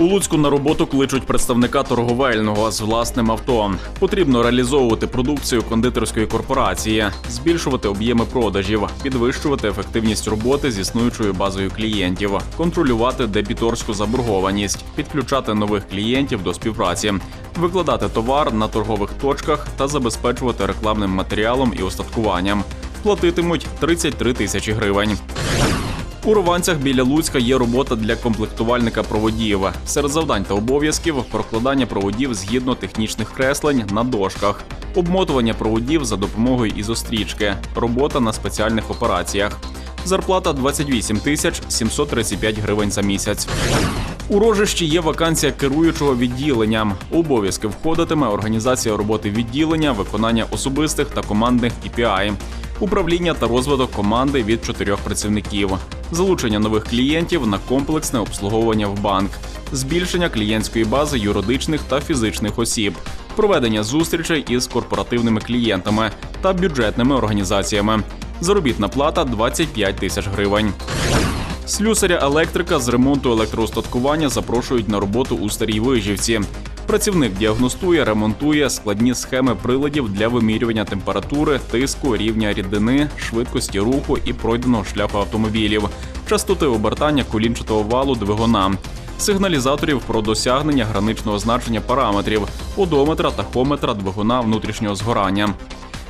У Луцьку на роботу кличуть представника торговельного з власним авто. Потрібно реалізовувати продукцію кондитерської корпорації, збільшувати об'єми продажів, підвищувати ефективність роботи з існуючою базою клієнтів, контролювати дебіторську заборгованість, підключати нових клієнтів до співпраці, викладати товар на торгових точках та забезпечувати рекламним матеріалом і остаткуванням. Платитимуть 33 тисячі гривень. У Рованцях біля Луцька є робота для комплектувальника проводів. Серед завдань та обов'язків прокладання проводів згідно технічних креслень на дошках, обмотування проводів за допомогою ізострічки, робота на спеціальних операціях. Зарплата 28 тисяч 735 гривень за місяць. У рожищі є вакансія керуючого відділенням. Обов'язки входитиме організація роботи відділення, виконання особистих та командних EPI, управління та розвиток команди від чотирьох працівників, залучення нових клієнтів на комплексне обслуговування в банк, збільшення клієнтської бази юридичних та фізичних осіб, проведення зустрічей із корпоративними клієнтами та бюджетними організаціями. Заробітна плата 25 тисяч гривень. Слюсаря електрика з ремонту електроустаткування запрошують на роботу у старій вижівці. Працівник діагностує, ремонтує складні схеми приладів для вимірювання температури, тиску, рівня рідини, швидкості руху і пройденого шляху автомобілів, частоти обертання колінчатого валу двигуна, сигналізаторів про досягнення граничного значення параметрів, одометра, тахометра двигуна внутрішнього згорання.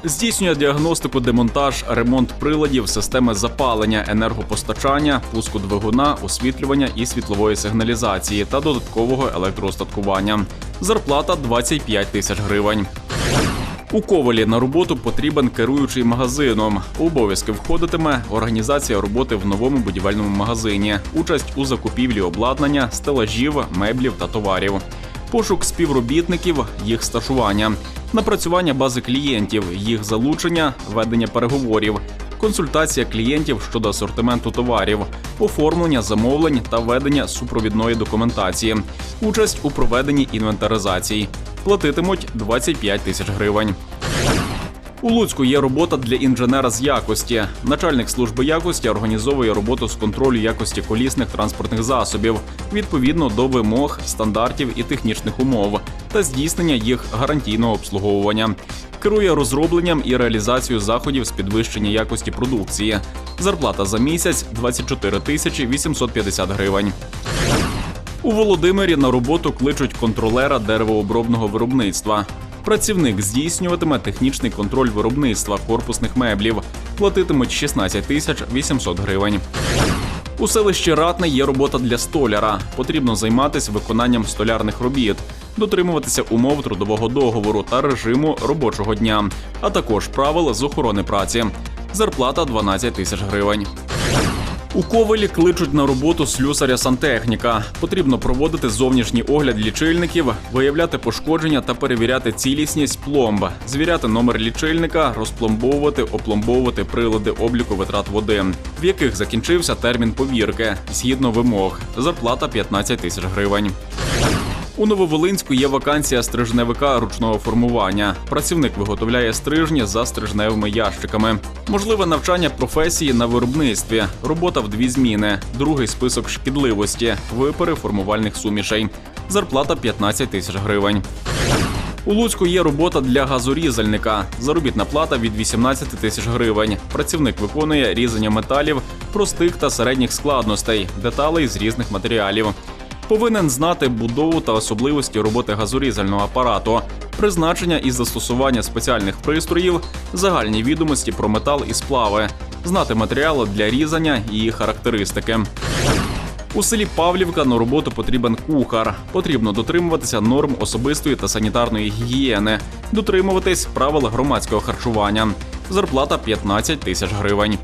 Здійснює діагностику, демонтаж, ремонт приладів, системи запалення, енергопостачання, пуску двигуна, освітлювання і світлової сигналізації та додаткового електроостаткування. Зарплата 25 тисяч гривень. У Ковалі на роботу потрібен керуючий магазином. Обов'язки входитиме організація роботи в новому будівельному магазині, участь у закупівлі обладнання, стелажів, меблів та товарів, пошук співробітників, їх стажування, напрацювання бази клієнтів, їх залучення, ведення переговорів, консультація клієнтів щодо асортименту товарів, оформлення замовлень та ведення супровідної документації, участь у проведенні інвентаризацій. Платитимуть 25 тисяч гривень. У Луцьку є робота для інженера з якості. Начальник служби якості організовує роботу з контролю якості колісних транспортних засобів відповідно до вимог, стандартів і технічних умов та здійснення їх гарантійного обслуговування. Керує розробленням і реалізацією заходів з підвищення якості продукції. Зарплата за місяць 24 тисячі 850 гривень. У Володимирі на роботу кличуть контролера деревообробного виробництва. Працівник здійснюватиме технічний контроль виробництва корпусних меблів. Платитимуть 16 тисяч 800 гривень. У селищі Ратне є робота для столяра. Потрібно займатися виконанням столярних робіт, дотримуватися умов трудового договору та режиму робочого дня, а також правил з охорони праці. Зарплата 12 тисяч гривень. У Ковелі кличуть на роботу слюсаря сантехніка. Потрібно проводити зовнішній огляд лічильників, виявляти пошкодження та перевіряти цілісність пломб, звіряти номер лічильника, розпломбовувати, опломбовувати прилади обліку витрат води, в яких закінчився термін повірки згідно вимог. Зарплата 15 тисяч гривень. У Нововолинську є вакансія стрижневика ручного формування. Працівник виготовляє стрижні за стрижневими ящиками. Можливе навчання професії на виробництві, робота в дві зміни, другий список шкідливості, випари формувальних сумішей. Зарплата 15 тисяч гривень. У Луцьку є робота для газорізальника. Заробітна плата від 18 тисяч гривень. Працівник виконує різання металів простих та середніх складностей, деталей з різних матеріалів. Повинен знати будову та особливості роботи газорізального апарату, призначення і застосування спеціальних пристроїв, загальні відомості про метал і сплави, знати матеріали для різання і їх характеристики. У селі Павлівка на роботу потрібен кухар. Потрібно дотримуватися норм особистої та санітарної гігієни, дотримуватись правил громадського харчування. Зарплата 15 тисяч гривень.